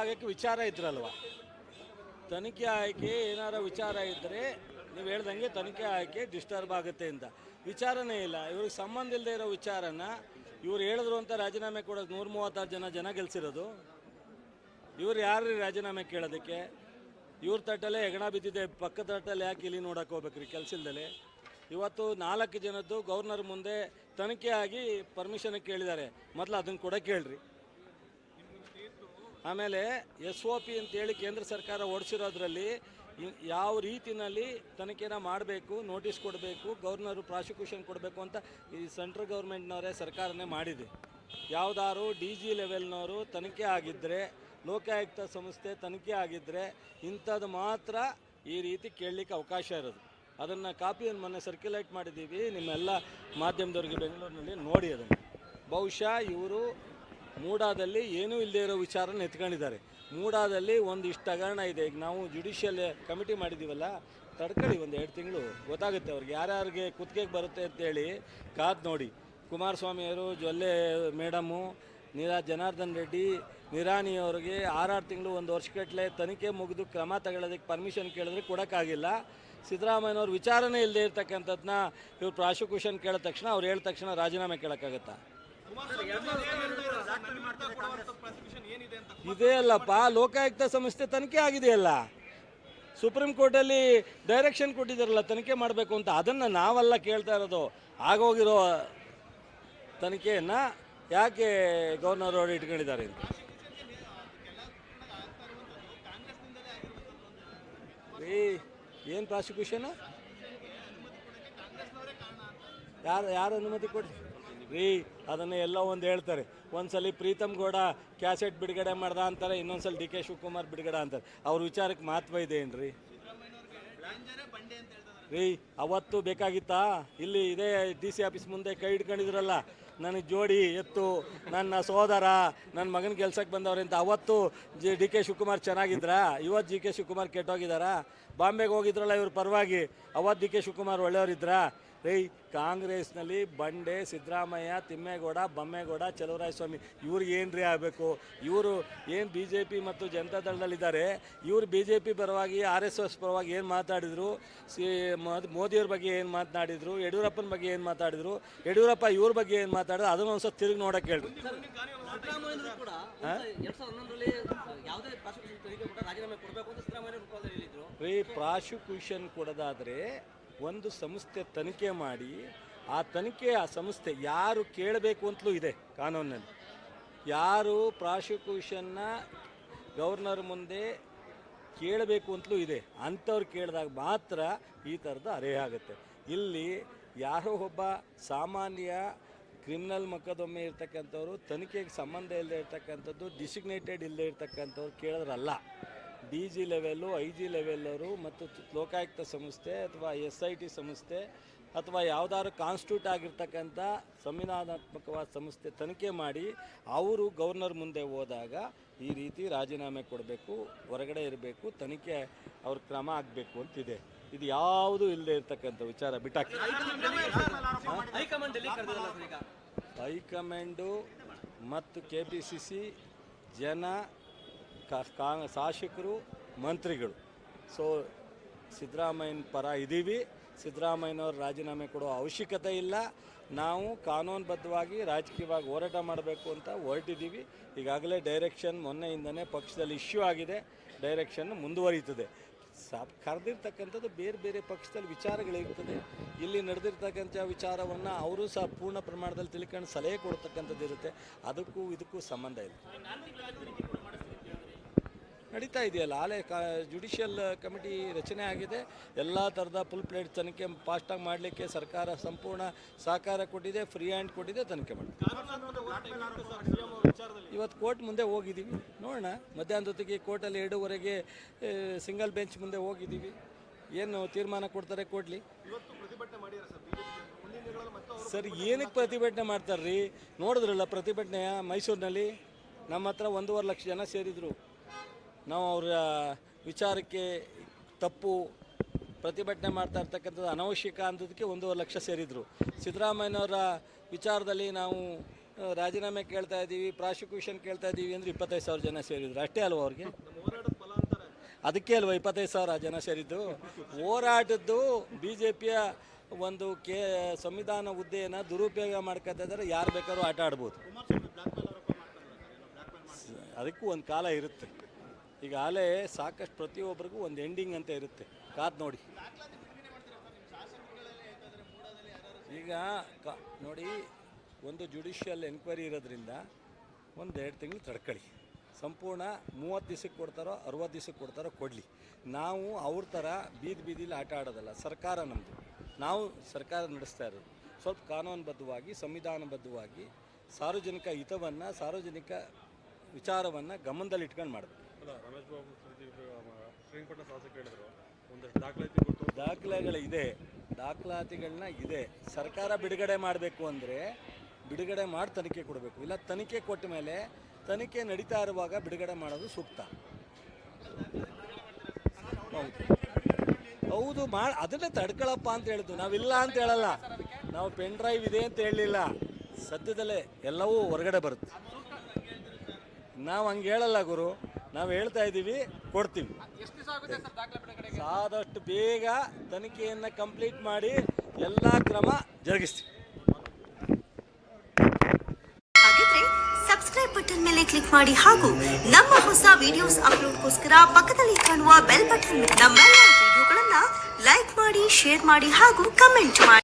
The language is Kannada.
ಆಗೋಕ್ಕೆ ವಿಚಾರ ಇದ್ರಲ್ವ? ತನಿಖೆ ಆಯ್ಕೆ ಏನಾರ ವಿಚಾರ ಇದ್ದರೆ ನೀವು ಹೇಳ್ದಂಗೆ ತನಿಖೆ ಆಯ್ಕೆ ಡಿಸ್ಟರ್ಬ್ ಆಗುತ್ತೆ ಅಂತ. ವಿಚಾರನೇ ಇಲ್ಲ. ಇವ್ರಿಗೆ ಸಂಬಂಧ ಇಲ್ಲದೆ ಇರೋ ವಿಚಾರನ ಇವ್ರು ಹೇಳಿದ್ರು ಅಂತ ರಾಜೀನಾಮೆ ಕೊಡೋದು ನೂರ ಮೂವತ್ತಾರು ಜನ ಜನ ಗೆಲ್ಸಿರೋದು. ಇವ್ರು ಯಾರು ರಾಜೀನಾಮೆ ಕೇಳೋದಕ್ಕೆ? ಇವ್ರ ತಟ್ಟಲ್ಲೇ ಹೆಗಣ ಬಿದ್ದಿದೆ. ಪಕ್ಕದ ತಟ್ಟಲ್ಲಿ ಯಾಕೆ ಇಲ್ಲಿ ನೋಡಕ್ಕೆ ಹೋಗ್ಬೇಕ್ರಿ ಕೆಲಸಿಲ್ದಲೆ? ಇವತ್ತು ನಾಲ್ಕು ಜನದ್ದು ಗೌರ್ನರ್ ಮುಂದೆ ತನಿಖೆ ಆಗಿ ಪರ್ಮಿಷನ್ ಕೇಳಿದ್ದಾರೆ. ಮೊದಲು ಅದನ್ನು ಕೂಡ ಹೇಳ್ರಿ ಆಮೇಲೆ ಎಸ್ ಒ ಪಿ ಅಂತೇಳಿ ಕೇಂದ್ರ ಸರ್ಕಾರ ಓಡಿಸಿರೋದ್ರಲ್ಲಿ ಯಾವ ರೀತಿನಲ್ಲಿ ತನಿಖೆನ ಮಾಡಬೇಕು, ನೋಟಿಸ್ ಕೊಡಬೇಕು ಗವರ್ನರು ಪ್ರಾಸಿಕ್ಯೂಷನ್ ಕೊಡಬೇಕು ಅಂತ ಈ ಸೆಂಟ್ರಲ್ ಗೌರ್ಮೆಂಟ್ನವರೇ ಸರ್ಕಾರನೇ ಮಾಡಿದೆ. ಯಾವುದಾದ್ರು ಡಿ ಜಿ ಲೆವೆಲ್ನವರು ತನಿಖೆ ಆಗಿದ್ದರೆ ಲೋಕಾಯುಕ್ತ ಸಂಸ್ಥೆ ತನಿಖೆ ಆಗಿದ್ದರೆ ಇಂಥದ್ದು ಮಾತ್ರ ಈ ರೀತಿ ಕೇಳಲಿಕ್ಕೆ ಅವಕಾಶ ಇರೋದು. ಅದನ್ನು ಕಾಪಿಯನ್ನು ಮೊನ್ನೆ ಸರ್ಕ್ಯುಲೇಟ್ ಮಾಡಿದ್ದೀವಿ, ನಿಮ್ಮೆಲ್ಲ ಮಾಧ್ಯಮದವ್ರಿಗೆ ಬೆಂಗಳೂರಿನಲ್ಲಿ ನೋಡಿ ಅದನ್ನು. ಬಹುಶಃ ಇವರು ಮೂಡಾದಲ್ಲಿ ಏನೂ ಇಲ್ಲದೆ ಇರೋ ವಿಚಾರನ ಎತ್ಕೊಂಡಿದ್ದಾರೆ. ಮೂಡಾದಲ್ಲಿ ಒಂದಿಷ್ಟು ಹಗರಣ ಇದೆ. ಈಗ ನಾವು ಜುಡಿಷಿಯಲ್ ಕಮಿಟಿ ಮಾಡಿದ್ದೀವಲ್ಲ ತಡ್ಕೊಳ್ಳಿ ಒಂದು ಎರಡು ತಿಂಗಳು. ಗೊತ್ತಾಗುತ್ತೆ ಅವ್ರಿಗೆ ಯಾರ್ಯಾರಿಗೆ ಕುತ್ತಿಗೆಗೆ ಬರುತ್ತೆ ಅಂತೇಳಿ ಕಾದು ನೋಡಿ. ಕುಮಾರಸ್ವಾಮಿಯವರು ಜೊಲ್ಲೆ ಮೇಡಮ್ಮು ನಿರಾ ಜನಾರ್ದನ್ ರೆಡ್ಡಿ ನಿರಾಣಿಯವ್ರಿಗೆ ಆರಾರು ತಿಂಗಳು ಒಂದು ವರ್ಷಗಟ್ಟಲೆ ತನಿಖೆ ಮುಗಿದು ಕ್ರಮ ತಗೊಳ್ಳೋದಕ್ಕೆ ಪರ್ಮಿಷನ್ ಕೇಳಿದ್ರೆ ಕೊಡೋಕ್ಕಾಗಿಲ್ಲ. ಸಿದ್ದರಾಮಯ್ಯನವ್ರ ವಿಚಾರನೇ ಇಲ್ಲದೆ ಇರ್ತಕ್ಕಂಥದ್ದನ್ನ ಇವ್ರು ಪ್ರಾಸಿಕ್ಯೂಷನ್ ಕೇಳಿದ ತಕ್ಷಣ ಅವ್ರು ಹೇಳಿದ ತಕ್ಷಣ ರಾಜೀನಾಮೆ ಕೇಳೋಕ್ಕಾಗತ್ತಾ? ಇದೇ ಅಲ್ಲಪ್ಪ, ಲೋಕಾಯುಕ್ತ ಸಂಸ್ಥೆ ತನಿಖೆ ಆಗಿದೆಯಲ್ಲ ಸುಪ್ರೀಂ ಕೋರ್ಟಲ್ಲಿ ಡೈರೆಕ್ಷನ್ ಕೊಟ್ಟಿದ್ದಾರಲ್ಲ, ತನಿಖೆ ಮಾಡಬೇಕು ಅಂತ. ಅದನ್ನು ನಾವೆಲ್ಲ ಕೇಳ್ತಾ ಇರೋದು. ಆಗೋಗಿರೋ ತನಿಖೆಯನ್ನು ಯಾಕೆ ಗವರ್ನರ್ ಅವರು ಇಟ್ಕೊಂಡಿದ್ದಾರೆ ಅಂತ. ಏನು ಪ್ರಾಸಿಕ್ಯೂಷನ್ ಯಾರು ಯಾರು ಅನುಮತಿ ಕೊಡಿ ರೀ, ಅದನ್ನು ಎಲ್ಲ ಒಂದು ಹೇಳ್ತಾರೆ. ಒಂದ್ಸಲಿ ಪ್ರೀತಮ್ ಗೌಡ ಕ್ಯಾಸೆಟ್ ಬಿಡುಗಡೆ ಮಾಡ್ದ ಅಂತಾರೆ, ಇನ್ನೊಂದ್ಸಲ ಡಿ ಕೆ ಶಿವಕುಮಾರ್ ಬಿಡುಗಡೆ ಅಂತಾರೆ. ಅವ್ರ ವಿಚಾರಕ್ಕೆ ಮಹತ್ವ ಇದೆ ಏನ್ರಿ? ರೀ, ಅವತ್ತು ಬೇಕಾಗಿತ್ತಾ? ಇಲ್ಲಿ ಇದೇ ಡಿ ಸಿ ಆಫೀಸ್ ಮುಂದೆ ಕೈ ಹಿಡ್ಕೊಂಡಿದ್ರಲ್ಲ ನನಗೆ ಜೋಡಿ ಎತ್ತು, ನನ್ನ ಸೋದರ ನನ್ನ ಮಗನ ಕೆಲ್ಸಕ್ಕೆ ಬಂದವ್ರೆ ಅವತ್ತು ಜಿ, ಡಿ ಕೆ ಶಿವಕುಮಾರ್ ಚೆನ್ನಾಗಿದ್ರಾ? ಇವತ್ತು ಜಿ ಕೆ ಶಿವಕುಮಾರ್ ಕೆಟ್ಟೋಗಿದ್ದಾರಾ? ಬಾಂಬೆಗೆ ಹೋಗಿದ್ರಲ್ಲ ಇವ್ರ ಪರವಾಗಿ. ಅವತ್ತು ಡಿ ಕೆ ಶಿವಕುಮಾರ್ ಒಳ್ಳೆಯವರಿದ್ರಾ? ರೈ ಕಾಂಗ್ರೆಸ್ನಲ್ಲಿ ಬಂಡೆ, ಸಿದ್ದರಾಮಯ್ಯ, ತಿಮ್ಮೇಗೌಡ, ಬಮ್ಮೇಗೌಡ, ಚಲುವರಾಯಸ್ವಾಮಿ. ಇವ್ರಿಗೆ ಏನು ರೀ ಆಗಬೇಕು? ಇವರು ಏನು ಬಿ ಜೆ ಪಿ ಮತ್ತು ಜನತಾ ದಳದಲ್ಲಿದ್ದಾರೆ? ಇವರು ಬಿ ಜೆ ಪಿ ಪರವಾಗಿ, ಆರ್ ಎಸ್ ಎಸ್ ಪರವಾಗಿ ಏನು ಮಾತಾಡಿದರು? ಸಿ, ಮೋದ್- ಮೋದಿಯವ್ರ ಬಗ್ಗೆ ಏನು ಮಾತನಾಡಿದರು? ಯಡಿಯೂರಪ್ಪನ ಬಗ್ಗೆ ಏನು ಮಾತಾಡಿದರು? ಯಡಿಯೂರಪ್ಪ ಇವ್ರ ಬಗ್ಗೆ ಏನು ಮಾತಾಡಿದ್ರು? ಅದನ್ನು ಒಂದು ಸ್ವಲ್ಪ ತಿರುಗಿ ನೋಡೋಕೆ ಹೇಳಿದ್ರು ರೀ ಪ್ರಾಸಿಕ್ಯೂಷನ್ ಕೊಡೋದಾದರೆ ಒಂದು ಸಂಸ್ಥೆ ತನಿಖೆ ಮಾಡಿ ಆ ತನಿಖೆ ಆ ಸಂಸ್ಥೆ ಯಾರು ಕೇಳಬೇಕು ಅಂತಲೂ ಇದೆ ಕಾನೂನಲ್ಲಿ ಯಾರು ಪ್ರಾಸಿಕ್ಯೂಷನ್ನ ಗವರ್ನರ್ ಮುಂದೆ ಕೇಳಬೇಕು ಅಂತಲೂ ಇದೆ. ಅಂಥವ್ರು ಕೇಳಿದಾಗ ಮಾತ್ರ ಈ ಥರದ ಅರೆ ಆಗುತ್ತೆ ಇಲ್ಲಿ ಯಾರೋ ಒಬ್ಬ ಸಾಮಾನ್ಯ ಕ್ರಿಮಿನಲ್ ಮೊಕದ್ದಮೆ ಇರ್ತಕ್ಕಂಥವ್ರು, ತನಿಖೆಗೆ ಸಂಬಂಧ ಇಲ್ಲದೆ ಇರ್ತಕ್ಕಂಥದ್ದು, ಡಿಸಿಗ್ನೇಟೆಡ್ ಇಲ್ಲದೆ ಇರ್ತಕ್ಕಂಥವ್ರು ಕೇಳಿದ್ರಲ್ಲ. D G level, I G ಲೆವೆಲ್ಲರು ಮತ್ತು ಲೋಕಾಯುಕ್ತ ಸಂಸ್ಥೆ ಅಥವಾ ಎಸ್ ಐ ಟಿ ಸಂಸ್ಥೆ ಅಥವಾ ಯಾವುದಾದ್ರು ಕಾನ್ಸ್ಟಿಟ್ಯೂಟ್ ಆಗಿರ್ತಕ್ಕಂಥ ಸಂವಿಧಾನಾತ್ಮಕವಾದ ಸಂಸ್ಥೆ ತನಿಖೆ ಮಾಡಿ ಅವರು ಗವರ್ನರ್ ಮುಂದೆ ಹೋದಾಗ ಈ ರೀತಿ ರಾಜೀನಾಮೆ ಕೊಡಬೇಕು, ಹೊರಗಡೆ ಇರಬೇಕು, ತನಿಖೆ ಅವ್ರ ಕ್ರಮ ಆಗಬೇಕು ಅಂತಿದೆ. ಇದು ಯಾವುದೂ ಇಲ್ಲದೆ ಇರ್ತಕ್ಕಂಥ ವಿಚಾರ ಬಿಟ್ಟಾಕಿ. ಹೈಕಮಾಂಡ್ ಮತ್ತು ಕೆ ಪಿ ಸಿ ಸಿ ಜನ ಶಾಸಕರು, ಮಂತ್ರಿಗಳು. ಸೊ ಸಿದ್ದರಾಮಯ್ಯನ ಪರ ಇದ್ದೀವಿ ಸಿದ್ದರಾಮಯ್ಯನವ್ರು ರಾಜೀನಾಮೆ ಕೊಡೋ ಅವಶ್ಯಕತೆ ಇಲ್ಲ. ನಾವು ಕಾನೂನುಬದ್ಧವಾಗಿ ರಾಜಕೀಯವಾಗಿ ಹೋರಾಟ ಮಾಡಬೇಕು ಅಂತ ಹೊರಟಿದ್ದೀವಿ. ಈಗಾಗಲೇ ಡೈರೆಕ್ಷನ್ ಮೊನ್ನೆಯಿಂದನೇ ಪಕ್ಷದಲ್ಲಿ ಇಶ್ಯೂ ಆಗಿದೆ. ಡೈರೆಕ್ಷನ್ ಮುಂದುವರಿಯುತ್ತದೆ. ಸಾ ಕರೆದಿರ್ತಕ್ಕಂಥದ್ದು ಬೇರೆ ಬೇರೆ ಪಕ್ಷದಲ್ಲಿ ವಿಚಾರಗಳಿರ್ತದೆ ಇಲ್ಲಿ ನಡೆದಿರ್ತಕ್ಕಂಥ ವಿಚಾರವನ್ನು ಅವರು ಸಹ ಪೂರ್ಣ ಪ್ರಮಾಣದಲ್ಲಿ ತಿಳ್ಕೊಂಡು ಸಲಹೆ ಕೊಡ್ತಕ್ಕಂಥದ್ದು ಇರುತ್ತೆ. ಅದಕ್ಕೂ ಇದಕ್ಕೂ ಸಂಬಂಧ ಇಲ್ಲ. ನಡೀತಾ ಇದೆಯಲ್ಲ. ಆಲೇ ಕ ಜುಡಿಷಿಯಲ್ ಕಮಿಟಿ ರಚನೆ ಆಗಿದೆ. ಎಲ್ಲ ಥರದ ಫುಲ್ ಪ್ಲೇಟ್ ತನಿಖೆ ಫಾಸ್ಟಾಗಿ ಮಾಡಲಿಕ್ಕೆ ಸರ್ಕಾರ ಸಂಪೂರ್ಣ ಸಹಕಾರ ಕೊಟ್ಟಿದೆ ಫ್ರೀ ಹ್ಯಾಂಡ್ ಕೊಟ್ಟಿದೆ, ತನಿಖೆ ಮಾಡಿ ಇವತ್ತು ಕೋರ್ಟ್ ಮುಂದೆ ಹೋಗಿದ್ದೀವಿ ನೋಡೋಣ, ಮಧ್ಯಾಹ್ನದ ಹೊತ್ತಿಗೆ ಕೋರ್ಟಲ್ಲಿ ಎರಡೂವರೆಗೆ ಸಿಂಗಲ್ ಬೆಂಚ್ ಮುಂದೆ ಹೋಗಿದ್ದೀವಿ ಏನು ತೀರ್ಮಾನ ಕೊಡ್ತಾರೆ ಕೊಡಲಿ ಸರ್, ಏನಕ್ಕೆ ಪ್ರತಿಭಟನೆ ಮಾಡ್ತಾರ್ರಿ? ನೋಡಿದ್ರಲ್ಲ ಪ್ರತಿಭಟನೆ ಮೈಸೂರಿನಲ್ಲಿ. ನಮ್ಮ ಹತ್ರ ಒಂದೂವರೆ ಲಕ್ಷ ಜನ ಸೇರಿದರು. ನಾವು ಅವರ ವಿಚಾರಕ್ಕೆ ತಪ್ಪು ಪ್ರತಿಭಟನೆ ಮಾಡ್ತಾ ಇರ್ತಕ್ಕಂಥದ್ದು ಅನವಶ್ಯಕ ಅಂದದಕ್ಕೆ ಒಂದೂವರೆ ಲಕ್ಷ ಸೇರಿದರು. ಸಿದ್ದರಾಮಯ್ಯನವರ ವಿಚಾರದಲ್ಲಿ ನಾವು ರಾಜೀನಾಮೆ ಕೇಳ್ತಾ ಇದ್ದೀವಿ ಪ್ರಾಸಿಕ್ಯೂಷನ್ ಕೇಳ್ತಾ ಇದ್ದೀವಿ ಅಂದರೆ ಇಪ್ಪತ್ತೈದು ಸಾವಿರ ಜನ ಸೇರಿದ್ರು. ಅಷ್ಟೇ ಅಲ್ವಾ ಅವ್ರಿಗೆ? ಅದಕ್ಕೆ ಅಲ್ವಾ ಇಪ್ಪತ್ತೈದು ಸಾವಿರ ಜನ ಸೇರಿದ್ದು? ಹೋರಾಟದ್ದು ಬಿ ಜೆ ಪಿಯ ಒಂದು ಕೇ ಸಂವಿಧಾನ ಹುದ್ದೆಯನ್ನು ದುರುಪಯೋಗ ಮಾಡ್ಕೊತಾ ಇದ್ದಾರೆ. ಯಾರು ಬೇಕಾದ್ರೂ ಆಟ ಆಡ್ಬೋದು. ಅದಕ್ಕೂ ಒಂದು ಕಾಲ ಇರುತ್ತೆ. ಈಗ ಆಲೆ ಸಾಕಷ್ಟು ಪ್ರತಿಯೊಬ್ಬರಿಗೂ ಒಂದು ಎಂಡಿಂಗ್ ಅಂತ ಇರುತ್ತೆ. ಕಾದ್ ನೋಡಿ. ಈಗ ನೋಡಿ, ಒಂದು ಜುಡಿಷಿಯಲ್ ಎನ್ಕ್ವೈರಿ ಇರೋದ್ರಿಂದ ಒಂದು ಎರಡು ತಿಂಗಳು ತಡ್ಕೊಳ್ಳಿ ಸಂಪೂರ್ಣ ಮೂವತ್ತು ದಿವಸಕ್ಕೆ ಕೊಡ್ತಾರೋ, ಅರುವತ್ತು ದಿವಸಕ್ಕೆ ಕೊಡ್ತಾರೋ ಕೊಡಲಿ. ನಾವು ಅವ್ರ ಥರ ಬೀದಿ ಬೀದಿಲಿ ಆಟ ಆಡೋದಲ್ಲ, ಸರ್ಕಾರ ನಮ್ಮದು ನಾವು ಸರ್ಕಾರ ನಡೆಸ್ತಾ ಇರೋದು. ಸ್ವಲ್ಪ ಕಾನೂನುಬದ್ಧವಾಗಿ, ಸಂವಿಧಾನಬದ್ಧವಾಗಿ ಸಾರ್ವಜನಿಕ ಹಿತವನ್ನು, ಸಾರ್ವಜನಿಕ ವಿಚಾರವನ್ನು ಗಮನದಲ್ಲಿ ಇಟ್ಕೊಂಡು ಮಾಡಬೇಕು. ಅಲ್ಲ ರಮೇಶ್ ಬಾಬು ಶಾಸಕ ಹೇಳಿದ್ರು, ಒಂದಷ್ಟು ದಾಖಲಾತಿ ದಾಖಲೆಗಳಿದೆ ದಾಖಲಾತಿಗಳನ್ನ ಇದೆ. ಸರ್ಕಾರ ಬಿಡುಗಡೆ ಮಾಡಬೇಕು ಅಂದರೆ ಬಿಡುಗಡೆ ಮಾಡಿ ತನಿಖೆ ಕೊಡಬೇಕು. ಇಲ್ಲ ತನಿಖೆ ಕೊಟ್ಟ ಮೇಲೆ ತನಿಖೆ ನಡೀತಾ ಇರುವಾಗ ಬಿಡುಗಡೆ ಮಾಡೋದು ಸೂಕ್ತ. ಹೌದು. ಮಾಡಿ ಅದನ್ನೇ ತಡ್ಕೊಳಪ್ಪ ಅಂತ ಹೇಳಿದ್ದು. ನಾವಿಲ್ಲ ಅಂತ ಹೇಳಲ್ಲ. ನಾವು ಪೆನ್ ಡ್ರೈವ್ ಇದೆ ಅಂತ ಹೇಳಲಿಲ್ಲ. ಸದ್ಯದಲ್ಲೇ ಎಲ್ಲವೂ ಹೊರಗಡೆ ಬರುತ್ತೆ. ನಾವು ಹಂಗೆ ಹೇಳಲ್ಲ ಗುರು. ನಾವು ಹೇಳ್ತಾ ಇದ್ದೀವಿ ಕೊಡ್ತೀವಿ. ಆದಷ್ಟು ಬೇಗ ತನಿಖೆಯನ್ನು ಕಂಪ್ಲೀಟ್ ಮಾಡಿ ಎಲ್ಲ ಕ್ರಮ ಜರುಗಿಸ್ತೀವಿ. ಹಾಗಿದ್ರೆ ಸಬ್ಸ್ಕ್ರೈಬ್ ಬಟನ್ ಮೇಲೆ ಕ್ಲಿಕ್ ಮಾಡಿ ಹಾಗೂ ನಮ್ಮ ಹೊಸ ವಿಡಿಯೋಸ್ ಅಪ್ಲೋಡ್ಗೋಸ್ಕರ ಪಕ್ಕದಲ್ಲಿ ಕಾಣುವ ಬೆಲ್ ಬಟನ್ ನಮ್ಮೆಲ್ಲ ವಿಡಿಯೋಗಳನ್ನ ಲೈಕ್ ಮಾಡಿ ಶೇರ್ ಮಾಡಿ ಹಾಗೂ ಕಮೆಂಟ್ ಮಾಡಿ.